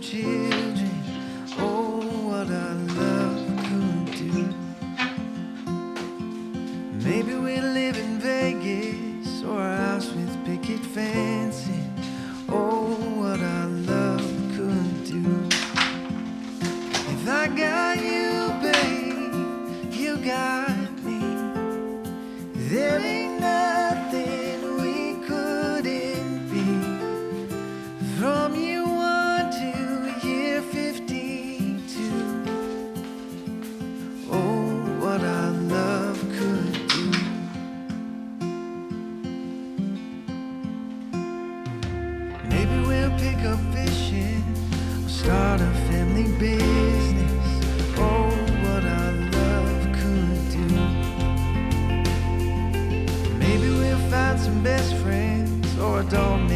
sentir go fishing or start a family business. Oh, what our love could do. Maybe we'll find some best friends or a dog.